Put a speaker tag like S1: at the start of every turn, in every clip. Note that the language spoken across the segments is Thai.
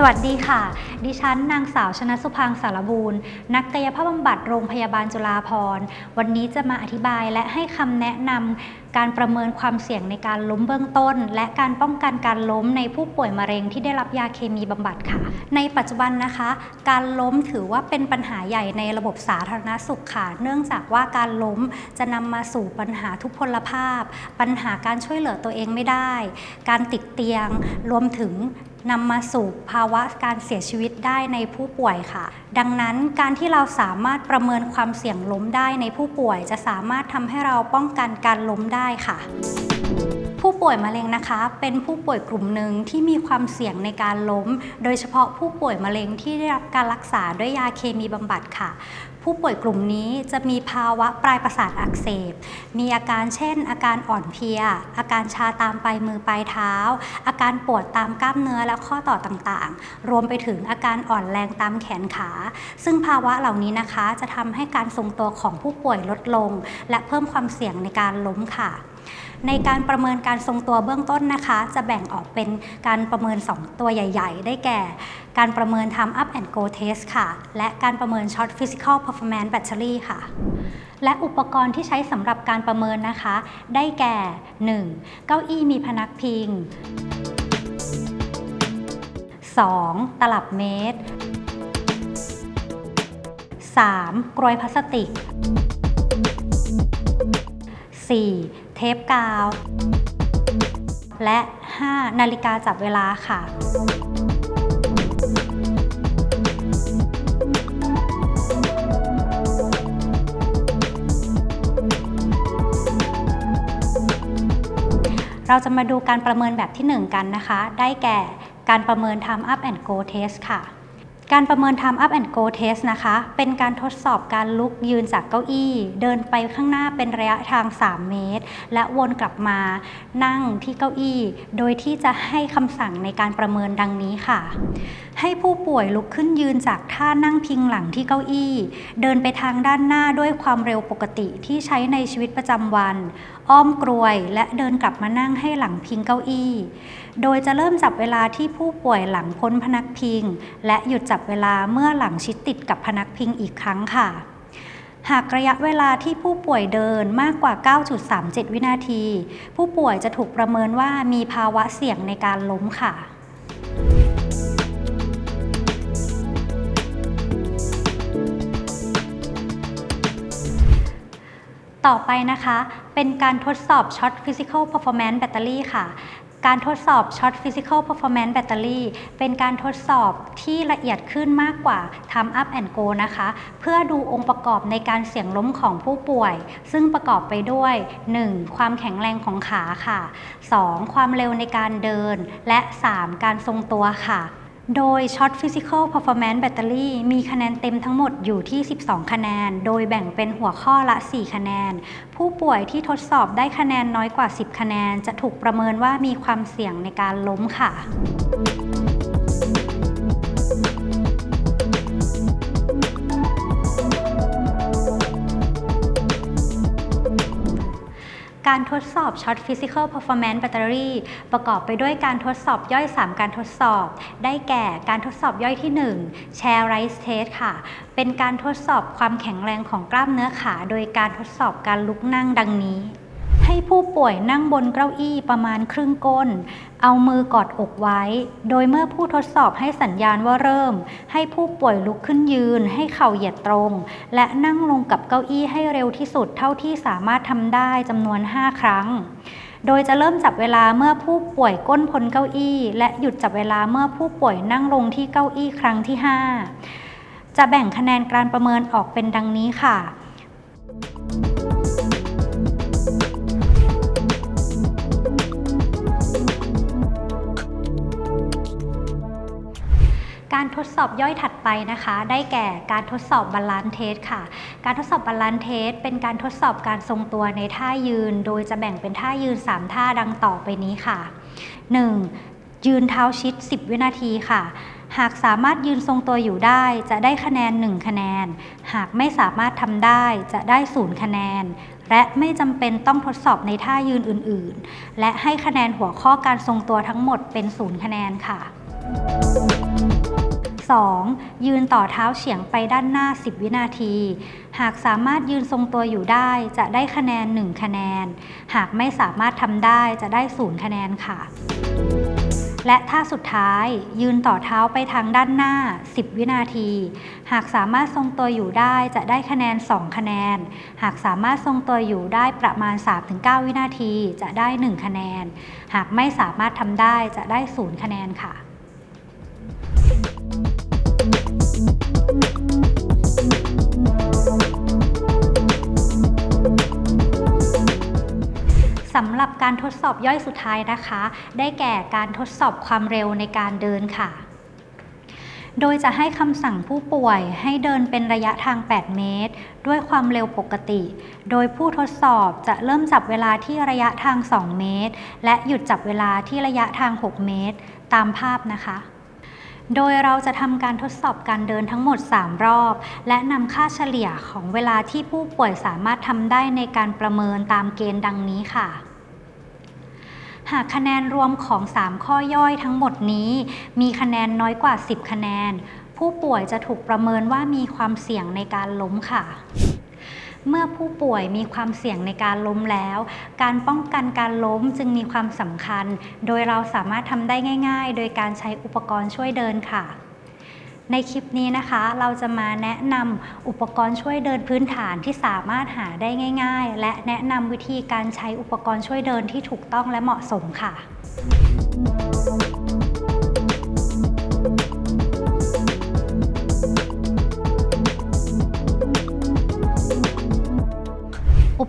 S1: สวัสดีค่ะ ดิฉันนางสาวชนะสุพังสารบูรณ์นักกายภาพบำบัดโรงพยาบาลจุฬาภรณ์ วันนี้จะมาอธิบายและให้คำแนะนำการประเมินความเสี่ยงในการล้มเบื้องต้น และการป้องกันการล้มในผู้ป่วยมะเร็งที่ได้รับยาเคมีบำบัดค่ะ ในปัจจุบันนะคะ การล้มถือว่าเป็นปัญหาใหญ่ในระบบสาธารณสุขค่ะ เนื่องจากว่าการล้มจะนำมาสู่ปัญหาทุพพลภาพ ปัญหาการช่วยเหลือตัวเองไม่ได้ การติดเตียงรวมถึงนำมาสู่ภาวะการเสียชีวิตได้ในผู้ป่วยค่ะ ดังนั้นการที่เราสามารถประเมินความเสี่ยงล้มได้ในผู้ป่วย จะสามารถทำให้เราป้องกันการล้มได้ค่ะ ป่วยมะเร็งนะคะ เป็นผู้ป่วยกลุ่มหนึ่งที่มีความเสี่ยงในการล้ม โดยเฉพาะผู้ป่วยมะเร็งที่ได้รับการรักษาด้วยยาเคมีบำบัดค่ะ ผู้ป่วยกลุ่มนี้จะมีภาวะปลายประสาทอักเสบ มีอาการเช่น อาการอ่อนเพลีย อาการชาตามปลายมือปลายเท้า อาการปวดตามกล้ามเนื้อและข้อต่อต่างๆ รวมไปถึงอาการอ่อนแรงตามแขนขา ซึ่งภาวะเหล่านี้นะคะ จะทำให้การทรงตัวของผู้ป่วยลดลง และเพิ่มความเสี่ยงในการล้มค่ะ ในการประเมินการทรงตัวเบื้องต้นนะคะ จะแบ่งออกเป็นการประเมิน 2 ตัวใหญ่ ๆ ได้แก่ การประเมิน Time Up and Go Test ค่ะ และการประเมิน Short Physical Performance Battery ค่ะและอุปกรณ์ที่ใช้สำหรับการประเมินนะคะ ได้แก่ 1. เก้าอี้มีพนักพิง 2. ตลับเมตร 3. กรวยพลาสติก 4. เทปกาว และ 5. นาฬิกาจับเวลาค่ะเราจะมาดูการประเมินแบบที่ 1 กันนะคะ ได้แก่การประเมิน Time Up and Go Test ค่ะ การประเมิน Time Up and Go Test นะคะ เป็นการทดสอบการลุกยืนจากเก้าอี้ เดินไปข้างหน้าเป็นระยะทาง 3 เมตร และวนกลับมานั่งที่เก้าอี้ โดยที่จะให้คำสั่งในการประเมินดังนี้ค่ะ ให้ผู้ป่วยลุกขึ้นยืนจากท่านั่งพิงหลังที่เก้าอี้ เดินไปทางด้านหน้าด้วยความเร็วปกติที่ใช้ในชีวิตประจำวัน อ้อมกรวยและเดินกลับมานั่งให้หลังพิงเก้าอี้ โดยจะเริ่มจับเวลาที่ผู้ป่วยหลังพ้นพนักพิง และหยุดจับเวลาเมื่อหลังชิดติดกับพนักพิงอีกครั้งค่ะหากระยะเวลาที่ผู้ป่วยเดินมากกว่า 9.37 วินาที ผู้ป่วยจะถูกประเมินว่ามีภาวะเสี่ยงในการล้มค่ะ ต่อไปนะคะ เป็นการทดสอบ Short Physical Performance Battery ค่ะการทดสอบ Short Physical Performance Battery เป็นการทดสอบที่ละเอียดขึ้นมากกว่า Time Up and Go นะคะ เพื่อดูองค์ประกอบในการเสี่ยงล้มของผู้ป่วย ซึ่งประกอบไปด้วย 1. ความแข็งแรงของขาค่ะ 2. ความเร็วในการเดิน และ 3. การทรงตัวค่ะ โดย Short Physical Performance Battery มีคะแนนเต็มทั้งหมดอยู่ที่ 12 คะแนน โดยแบ่งเป็นหัวข้อละ 4 คะแนน ผู้ป่วยที่ทดสอบได้คะแนนน้อยกว่า 10 คะแนน จะถูกประเมินว่ามีความเสี่ยงในการล้มค่ะ การทดสอบช็อตฟิสิกอลเพอร์ฟอร์แมนซ์แบตเตอรี่ประกอบไปด้วยการทดสอบย่อย 3 การทดสอบ ได้แก่การทดสอบย่อยที่1 Share Rise Test ค่ะ เป็นการทดสอบความแข็งแรงของกล้ามเนื้อขา โดยการทดสอบการลุกนั่งดังนี้ ให้ผู้ป่วยนั่งบนเก้าอี้ประมาณครึ่งก้น เอามือกอดอกไว้ โดยเมื่อผู้ทดสอบให้สัญญาณว่าเริ่ม ให้ผู้ป่วยลุกขึ้นยืน ให้เข่าเหยียดตรง และนั่งลงกับเก้าอี้ให้เร็วที่สุดเท่าที่สามารถทำได้จำนวน 5 ครั้งโดยจะเริ่มจับเวลาเมื่อผู้ป่วยก้นพ้นเก้าอี้ และหยุดจับเวลาเมื่อผู้ป่วยนั่งลงที่เก้าอี้ครั้งที่ 5 จะแบ่งคะแนนการประเมินออกเป็นดังนี้ค่ะ การทดสอบย่อยถัดไปนะคะ ได้แก่การทดสอบบาลานซ์เทสค่ะ การทดสอบบาลานซ์เทสเป็นการทดสอบการทรงตัวในท่ายืน โดยจะแบ่งเป็นท่ายืน 3 ท่าดังต่อไปนี้ค่ะ 1. ยืนเท้าชิด 10 วินาทีค่ะ หากสามารถยืนทรงตัวอยู่ได้ จะได้คะแนน 1 คะแนน หากไม่สามารถทำได้จะได้ 0 คะแนน และไม่จำเป็นต้องทดสอบในท่ายืนอื่น ๆ และให้คะแนนหัวข้อการทรงตัวทั้งหมดเป็น 0 คะแนนค่ะ 2. ยืนต่อเท้าเฉียงไปด้านหน้า 10 วินาที หากสามารถยืนทรงตัวอยู่ได้จะได้คะแนน 1 คะแนน หากไม่สามารถทำได้จะได้ 0 คะแนนค่ะ และท่าสุดท้าย ยืนต่อเท้าไปทางด้านหน้า 10 วินาที หากสามารถทรงตัวอยู่ได้จะได้คะแนน 2 คะแนน หากสามารถทรงตัวอยู่ได้ประมาณ 3-9 วินาที จะได้ 1 คะแนน หากไม่สามารถทำได้จะได้ 0 คะแนนค่ะ สำหรับการทดสอบย่อยสุดท้ายนะคะ ได้แก่การทดสอบความเร็วในการเดินค่ะ โดยจะให้คำสั่งผู้ป่วยให้เดินเป็นระยะทาง 8 เมตร ด้วยความเร็วปกติ โดยผู้ทดสอบจะเริ่มจับเวลาที่ระยะทาง 2 เมตร และหยุดจับเวลาที่ระยะทาง 6 เมตร ตามภาพนะคะโดยเราจะทำการทดสอบการเดินทั้งหมด 3 รอบ และนำค่าเฉลี่ยของเวลาที่ผู้ป่วยสามารถทำได้ในการประเมินตามเกณฑ์ดังนี้ค่ะ หากคะแนนรวมของ 3 ข้อย่อยทั้งหมดนี้ มีคะแนนน้อยกว่า 10 คะแนน ผู้ป่วยจะถูกประเมินว่ามีความเสี่ยงในการล้มค่ะเมื่อผู้ป่วยมีความเสี่ยงในการล้มแล้ว การป้องกันการล้มจึงมีความสำคัญ โดยเราสามารถทำได้ง่าย ๆ โดยการใช้อุปกรณ์ช่วยเดินค่ะ ในคลิปนี้นะคะเราจะมาแนะนำอุปกรณ์ช่วยเดินพื้นฐานที่สามารถหาได้ง่าย ๆ และแนะนำวิธีการใช้อุปกรณ์ช่วยเดินที่ถูกต้องและเหมาะสมค่ะ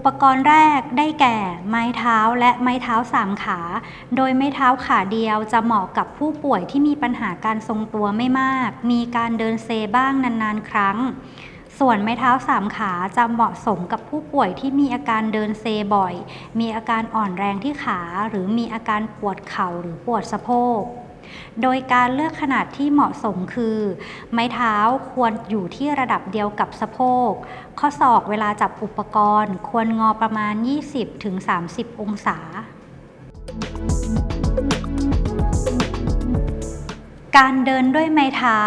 S1: ปกรณ์แรกได้แก่ไม้เท้าและไม้เท้าสามขา โดยไม้เท้าขาเดียวจะเหมาะกับผู้ป่วยที่มีปัญหาการทรงตัวไม่มาก มีการเดินเซบ้างนานๆ ครั้ง ส่วนไม้เท้าสามขาจะเหมาะสมกับผู้ป่วยที่มีอาการเดินเซบ่อย มีอาการอ่อนแรงที่ขา หรือมีอาการปวดเข่าหรือปวดสะโพก โดยการเลือกขนาดที่เหมาะสมคือ ไม้เท้าควรอยู่ที่ระดับเดียวกับสะโพก ข้อศอกเวลาจับอุปกรณ์ ควรงอประมาณ 20-30 องศา การเดินด้วยไม้เท้า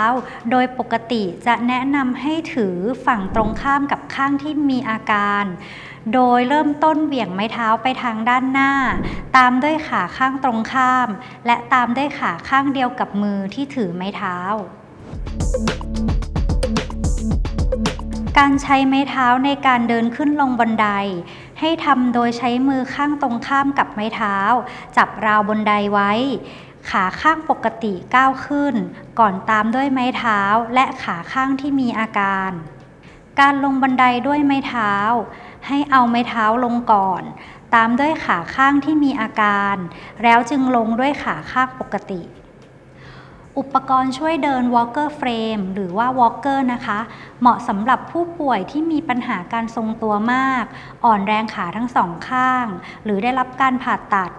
S1: โดยปกติจะแนะนำให้ถือฝั่งตรงข้ามกับข้างที่มีอาการ โดยเริ่มต้นเหวี่ยงไม้เท้าไปทางด้านหน้า ตามด้วยขาข้างตรงข้าม และตามด้วยขาข้างเดียวกับมือที่ถือไม้เท้า การใช้ไม้เท้าในการเดินขึ้นลงบันได ให้ทำโดยใช้มือข้างตรงข้ามกับไม้เท้า จับราวบันไดไว้ ขาข้างปกติก้าวขึ้น ก่อนตามด้วยไม้เท้าและขาข้างที่มีอาการ การลงบันไดด้วยไม้เท้า ให้เอาไม้เท้าลงก่อน ตามด้วยขาข้างที่มีอาการ แล้วจึงลงด้วยขาข้างปกติ อุปกรณ์ช่วยเดิน Walker Frame หรือว่า Walker นะคะ เหมาะสำหรับผู้ป่วยที่มีปัญหาการทรงตัวมาก อ่อนแรงขาทั้งสองข้าง หรือได้รับการผ่าตัด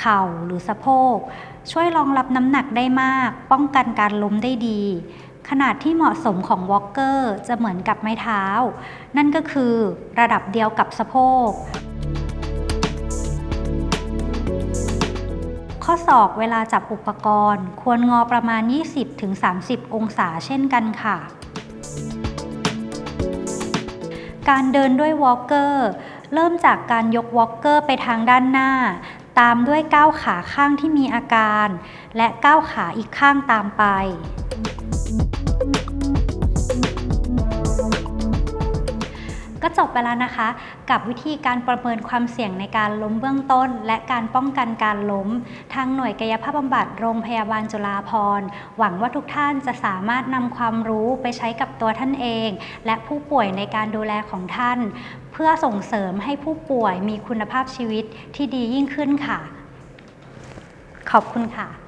S1: เข่าหรือสะโพก ช่วยรองรับน้ำหนักได้มาก ป้องกันการล้มได้ดี ขนาดที่เหมาะสมของ Walker จะเหมือนกับไม้เท้า นั่นก็คือระดับเดียวกับสะโพก ข้อศอกเวลาจับอุปกรณ์ ควรงอประมาณ 20-30 องศาเช่นกันค่ะ การเดินด้วยวอล์กเกอร์เริ่มจากการยกวอล์กเกอร์ไปทางด้านหน้า ตามด้วยก้าวขาข้างที่มีอาการ และก้าวขาอีกข้างตามไป จบไปแล้วนะคะ กับวิธีการประเมินความเสี่ยงในการล้มเบื้องต้น และการป้องกันการล้ม ทางหน่วยกายภาพบำบัดโรงพยาบาลจุฬาภรณ์หวังว่าทุกท่านจะสามารถนำความรู้ไปใช้กับตัวท่านเอง และผู้ป่วยในการดูแลของท่าน เพื่อส่งเสริมให้ผู้ป่วยมีคุณภาพชีวิตที่ดียิ่งขึ้นค่ะ ขอบคุณค่ะ